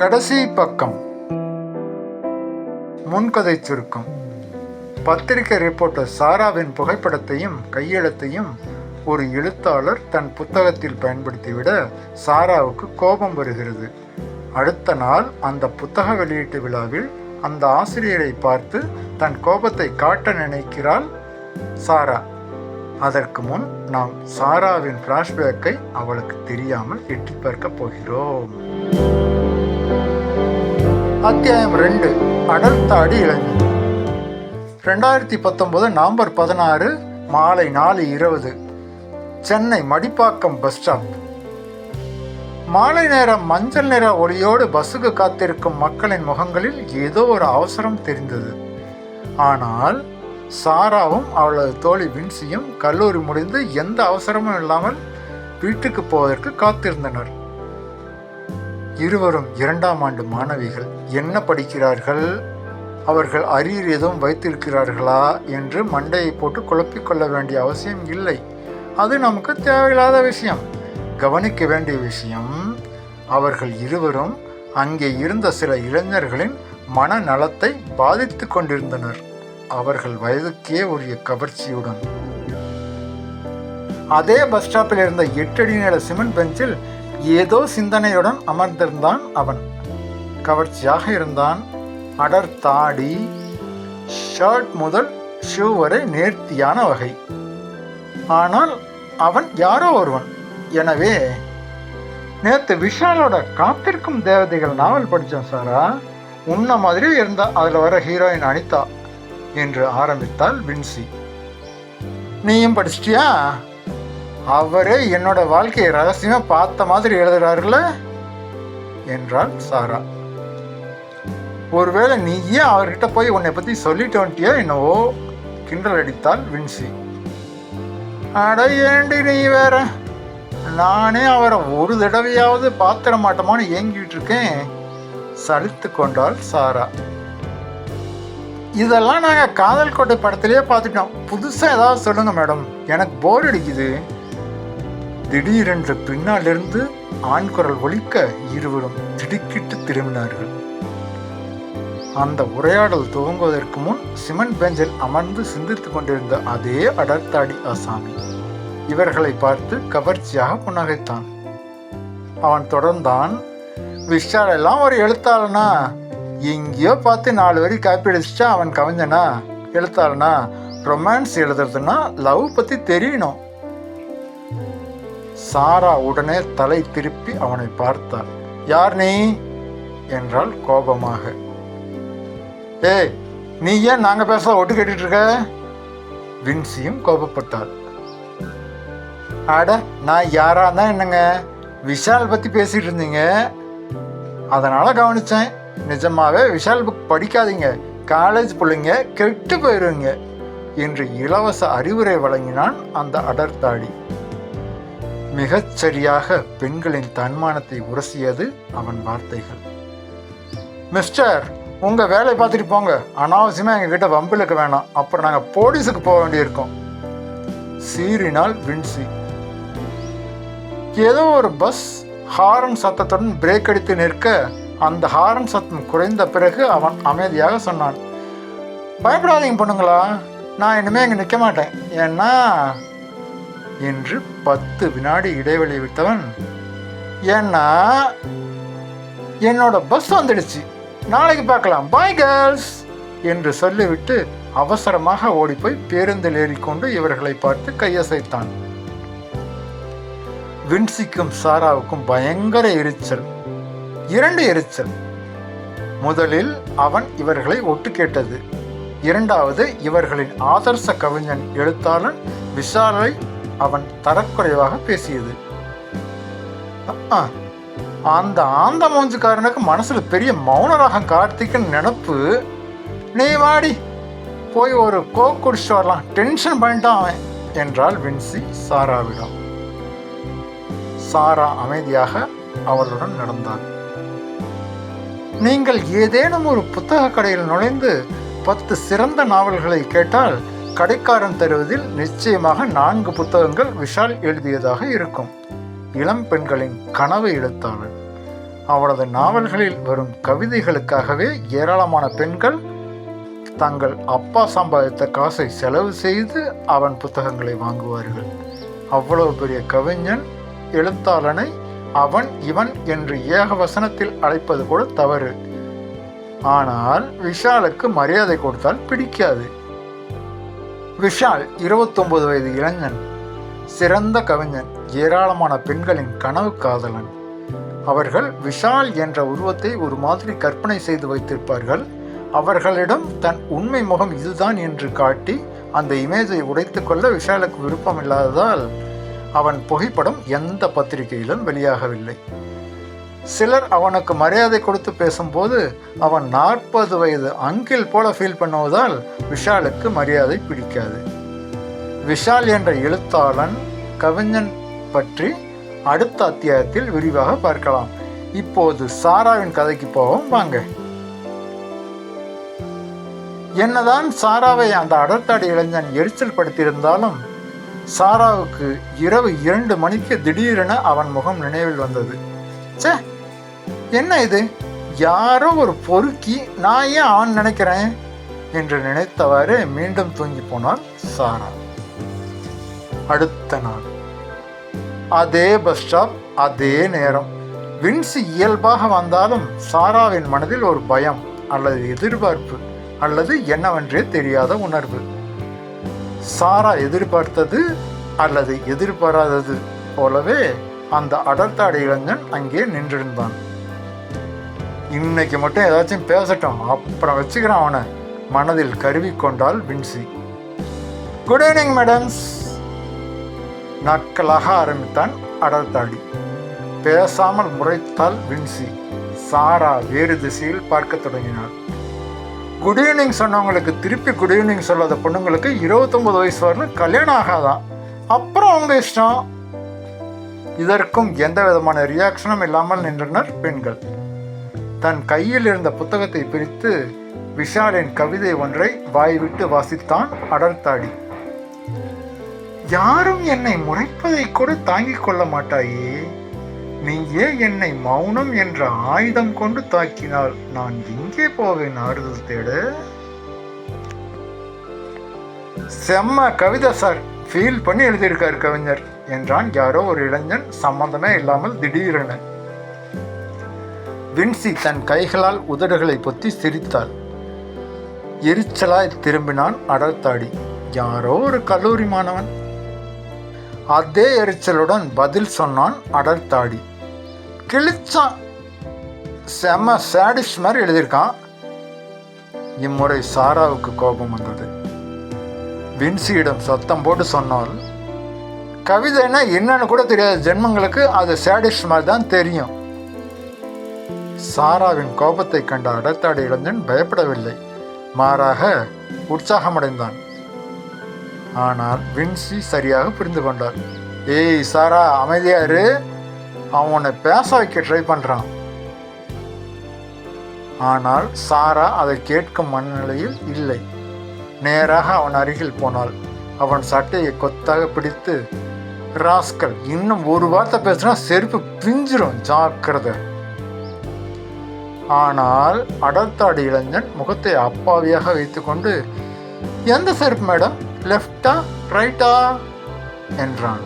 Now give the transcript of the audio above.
கடைசி பக்கம். முன்கதை சுருக்கம். பத்திரிகை ரிப்போர்ட்டர் சாராவின் புகைப்படத்தையும் கையெழுத்தையும் ஒரு எழுத்தாளர் தன் புத்தகத்தில் பயன்படுத்திவிட சாராவுக்கு கோபம் வருகிறது. அடுத்த நாள் அந்த புத்தக வெளியீட்டு விழாவில் அந்த ஆசிரியரை பார்த்து தன் கோபத்தை காட்ட நினைக்கிறாள் சாரா. அதற்கு முன் நாம் சாராவின் ஃப்ளாஷ்பேக்கை அவளுக்கு தெரியாமல் எட்டி பார்க்க போகிறோம். அத்தியாயம் ரெண்டு அடர்த்தாடி இளைஞர். ரெண்டாயிரத்தி பத்தொன்பது நவம்பர் பதினாறு மாலை நாலு இருபது சென்னை மடிப்பாக்கம் பஸ் ஸ்டாப். மாலை நேரம் மஞ்சள் நிற ஒளியோடு பஸ்ஸுக்கு காத்திருக்கும் மக்களின் முகங்களில் ஏதோ ஒரு அவசரம் தெரிந்தது. ஆனால் சாராவும் அவளது தோழி வின்சியும் கல்லூரி முடிந்து எந்த அவசரமும் இல்லாமல் வீட்டுக்கு போவதற்கு காத்திருந்தனர். இருவரும் இரண்டாம் ஆண்டு மாணவிகள். என்ன படிக்கிறார்கள்? அவர்கள் அரியர் எதுவும் வைத்திருக்கிறார்களா? என்று மண்டையை போட்டு குழப்பிக் கொள்ள வேண்டிய அவசியம் இல்லை. அது நமக்கு தேவையில்லாத விஷயம். கவனிக்க வேண்டிய விஷயம் அவர்கள் இருவரும் அங்கே இருந்த சில இளைஞர்களின் மனநலத்தை பாதித்து கொண்டிருந்தனர். அவர்கள் வயதுக்கே உரிய கவர்ச்சியுடன். அதே பஸ் ஸ்டாப்பில் இருந்த எட்டடி நீள சிமெண்ட் பெஞ்சில் ஏதோ சிந்தனையுடன் அமர்ந்திருந்தான் அவன். கவர்ச்சியாக இருந்தான். அடர் தாடி ஷர்ட் முதல் ஷூ வரை நேர்த்தியான வகை. ஆனால் அவன் யாரோ ஒருவன். எனவே நேற்று விஷாலோட காத்திருக்கும் தேவதைகள் நாவல் படித்தோம் சாரா. உன்ன மாதிரி இருந்தா அதில் வர ஹீரோயின் அனிதா என்று ஆரம்பித்தாள் வின்சி. நீயும் படிச்சிட்டியா? அவரே என்னோட வாழ்க்கையை ரகசியமாக பார்த்த மாதிரி எழுதுறாருல என்றாள் சாரா. ஒருவேளை நீயே அவர்கிட்ட போய் உன்னை பற்றி சொல்லிட்டு வந்துட்டியோ என்னவோ? கிண்டல் அடித்தாள் வின்சி. அட ஏண்டி நீ வேற? நானே அவரை ஒரு தடவையாவது பாத்திர மாட்டோமான்னு ஏங்கிட்டு இருக்கேன் சலித்து கொண்டாள் சாரா. இதெல்லாம் நாங்கள் காதல் கோட்டை படத்திலேயே பார்த்துட்டோம். புதுசாக ஏதாவது சொல்லுங்க மேடம். எனக்கு போர் அடிக்குது. திடீரென்று பின்னாலிருந்து ஆண் குரல் ஒலிக்க இருவரும் திடுக்கிட்டு திரும்பினார்கள். அந்த உரையாடல் துவங்குவதற்கு முன் சிமெண்ட் பெஞ்சில் அமர்ந்து சிந்தித்து கொண்டிருந்த அதே அடர்த்தாடி ஆசாமி இவர்களை பார்த்து கவர்ச்சியாக புன்னகைத்தான். அவன் தொடர்ந்தான். விஷால் எல்லாம் ஒரு எழுத்தாளனா? எங்கேயோ பார்த்து நாலு வரி காப்பி அடிச்சுட்டா அவன் கவிஞனா? எழுத்தாளனா? ரொமான்ஸ் எழுதுறதுன்னா லவ் பற்றி தெரியணும். சாரா உடனே தலை திருப்பி அவனை பார்த்தாள். யார் நீ? என்றாள் கோபமாக. ஏய் நீ ஏன் நாங்க பேச ஒட்டு கேட்டுட்டு இருக்க? வின்சியும் கோபப்பட்டார். அட நான் யாரா தான் என்னங்க? விஷால் பத்தி பேசிட்டு இருந்தீங்க. அதனால கவனிச்சேன். நிஜமாவே விஷால் புக் படிக்காதீங்க. காலேஜ் பிள்ளைங்க கெட்டு போயிருவீங்க என்று இலவச அறிவுரை வழங்கினான் அந்த அடர்த்தாடி. மிகச் சரியாக பெண்களின் தன்மானத்தை உரசியது அவன் வார்த்தைகள். மிஸ்டர் உங்க வேலையை பார்த்துட்டு போங்க. அனாவசியமா எங்ககிட்ட வம்பிலுக்கு வம்பிழுக்க வேணாம். அப்புறம் நாங்க போலீஸுக்கு போக வேண்டியிருக்கோம். சீறினால் வின்சி. ஏதோ ஒரு பஸ் ஹாரன் சத்தத்துடன் பிரேக் அடித்து நிற்க அந்த ஹாரன் சத்தம் குறைந்த பிறகு அவன் அமைதியாக சொன்னான். பயப்படாதீங்க பொண்ணுங்களா நான் இனிமே இங்கே நிற்க மாட்டேன். ஏன்னா என்று பத்து வினாடி இடைவெளி விட்டவன். ஏன்னா என்னோட பஸ் வந்துடுச்சு. நாளைக்கு பார்க்கலாம். பாய் கேர்ள்ஸ் என்று சொல்லிவிட்டு அவசரமாக ஓடிப்போய் பேருந்தில் ஏறிக்கொண்டு இவர்களை பார்த்து கையசைத்தான். வின்சிக்கும் சாராவுக்கும் பயங்கர எரிச்சல். இரண்டு எரிச்சல். முதலில் அவன் இவர்களை ஒட்டு கேட்டது. இரண்டாவது இவர்களின் ஆதர்ச கவிஞன் எழுத்தாளன் விஷாலை அவன் தரக்குறைவாக பேசியது. அந்த ஆந்த மூஞ்சுக்காரனுக்கு மனசுல பெரிய மௌனராகம் கார்த்திக்குன்னு நினப்பு. நீ வாடி போய் ஒரு கோக் குடிச்சிட்டு வரலாம். டென்ஷன் பண்ணிட்டான் அவன் என்றால் வின்சி சாராவிடம். சாரா அமைதியாக அவளுடன் நடந்தாள் நீங்கள் ஏதேனும் ஒரு புத்தக கடையில் நுழைந்து பத்து சிறந்த நாவல்களை கேட்டால் கடைக்காரன் தருவதில் நிச்சயமாக நான்கு புத்தகங்கள் விஷால் எழுதியதாக இருக்கும். இளம் பெண்களின் கனவு எழுத்தாளர். அவளது நாவல்களில் வரும் கவிதைகளுக்காகவே ஏராளமான பெண்கள் தங்கள் அப்பா சம்பாதித்த காசை செலவு செய்து அவன் புத்தகங்களை வாங்குவார்கள். அவ்வளவு பெரிய கவிஞன் எழுத்தாளனை அவன் இவன் என்று ஏக வசனத்தில் அழைப்பது கூட தவறு. ஆனால் விஷாலுக்கு மரியாதை கொடுத்தால் பிடிக்காது. விஷால் 29 வயது இளைஞன் சிறந்த கவிஞன். ஏராளமான பெண்களின் கனவு காதலன். அவர்கள் விஷால் என்ற உருவத்தை ஒரு மாதிரி கற்பனை செய்து வைத்திருப்பார்கள். அவர்களிடம் தன் உண்மை முகம் இதுதான் என்று காட்டி அந்த இமேஜை உடைத்து கொள்ள விஷாலுக்கு விருப்பம் இல்லாததால் அவன் புகைப்படம் எந்த பத்திரிகையிலும் வெளியாகவில்லை. சிலர் அவனுக்கு மரியாதை கொடுத்து பேசும்போது அவன் நாற்பது வயது அங்கிள் போல ஃபீல் பண்ணுவதால் விஷாலுக்கு மரியாதை பிடிக்காது. விஷால் என்ற எழுத்தாளன் கவிஞன் பற்றி அடுத்த அத்தியாயத்தில் விரிவாக பார்க்கலாம். இப்போது சாராவின் கதைக்கு போவோம் வாங்க. என்னதான் சாராவை அந்த அடர்த்தாடி இளைஞன் எரிச்சல் படுத்தியிருந்தாலும் சாராவுக்கு இரவு இரண்டு மணிக்கு திடீரென அவன் முகம் நினைவில் வந்தது. சே என்ன இது? யாரோ ஒரு பொறுக்கி நான் ஏன் ஆண் நினைக்கிறேன்? என்று நினைத்தவாறு மீண்டும் தூங்கி போனாள் சாரா. அடுத்த நாள். அதே பஸ் ஸ்டாப் அதே நேரம். வின்ஸ் இயல்பாக வந்தாலும் சாராவின் மனதில் ஒரு பயம் அல்லது எதிர்பார்ப்பு அல்லது என்னவென்றே தெரியாத உணர்வு. சாரா எதிர்பார்த்தது அல்லது எதிர்பாராதது போலவே அந்த அடர்த்தாடி இளைஞன் அங்கே நின்றிருந்தான். இன்னைக்கு மட்டும் ஏதாச்சும் பேசட்டும் அப்புறம் வச்சுக்கிறான் அவனை. மனதில் கருவி கொண்டாள் வின்சி குட் ஈவினிங் மேடம்ஸ் நாட்களாக ஆரம்பித்தான் அடல்தாடி பேசாமல் முறைத்தாள் வின்சி. சாரா வேறு திசையில் பார்க்க தொடங்கினாள். குட் ஈவினிங் சொன்னவங்களுக்கு திருப்பி குட் ஈவினிங் சொல்லாத பொண்ணுங்களுக்கு இருபத்தொம்பது வயசு வரலும் கல்யாணம் ஆகாதான். அப்புறம் அவங்க இஷ்டம். இதற்கும் எந்த விதமான ரியாக்ஷனும் இல்லாமல் நின்றனர் பெண்கள். தன் கையில் இருந்த புத்தகத்தை பிரித்து விஷாலின் கவிதை ஒன்றை வாய்விட்டு வாசித்தான் அடர்த்தாடி யாரும் என்னை முறைப்பதை கூட தாங்கிக் கொள்ள மாட்டாயே. நீ ஏன் என்னை மௌனம் என்ற ஆயுதம் கொண்டு தாக்கினால் நான் எங்கே போவேன் ஆறுதல் தேட? செம்ம கவிதை சார் ஃபீல் பண்ணி எழுதியிருக்கார் கவிஞர் என்றான் யாரோ ஒரு இளைஞன் சம்பந்தமே இல்லாமல் திடீரென. வின்சி தன் கைகளால் உதடுகளை பொத்தி சிரித்தாள். எரிச்சலாய் திரும்பினான் அடர்த்தாடி யாரோ ஒரு கல்லூரி மாணவன் அதே எரிச்சலுடன் பதில் சொன்னான் அடர்த்தாடி கிழிச்சான் செம சாடிஸ் மாதிரி எழுதியிருக்கான். இம்முறை சாராவுக்கு கோபம் வந்தது. வின்சியிடம் சத்தம் போட்டு சொன்னால் கவிதைன்னா என்னன்னு கூட தெரியாத. ஜென்மங்களுக்கு அது சாடிஸ் மாதிரி தான் தெரியும். சாராவின் கோபத்தை கண்ட அடர்த்தாடி இளைஞன் பயப்படவில்லை. மாறாக உற்சாகமடைந்தான். ஆனால் வின்சி சரியாக புரிந்து கொண்டார் ஏய் சாரா அமைதியாரு அவன் உன்னை பேச வைக்க ட்ரை பண்ணுறான் ஆனால் சாரா அதை கேட்கும் மனநிலையில் இல்லை. நேராக அவன் அருகில் போனாள். அவன் சட்டையை கொத்தாக பிடித்து ராஸ்கல் இன்னும் ஒரு வார்த்தை பேசினா செருப்பு பிஞ்சிரும். ஜாக்கிரதை. ஆனால் அடர்த்தாடி இளைஞன் முகத்தை அப்பாவியாக வைத்துக்கொண்டு எந்த செருப்பு மேடம்? லெஃப்டா ரைட்டா என்றான்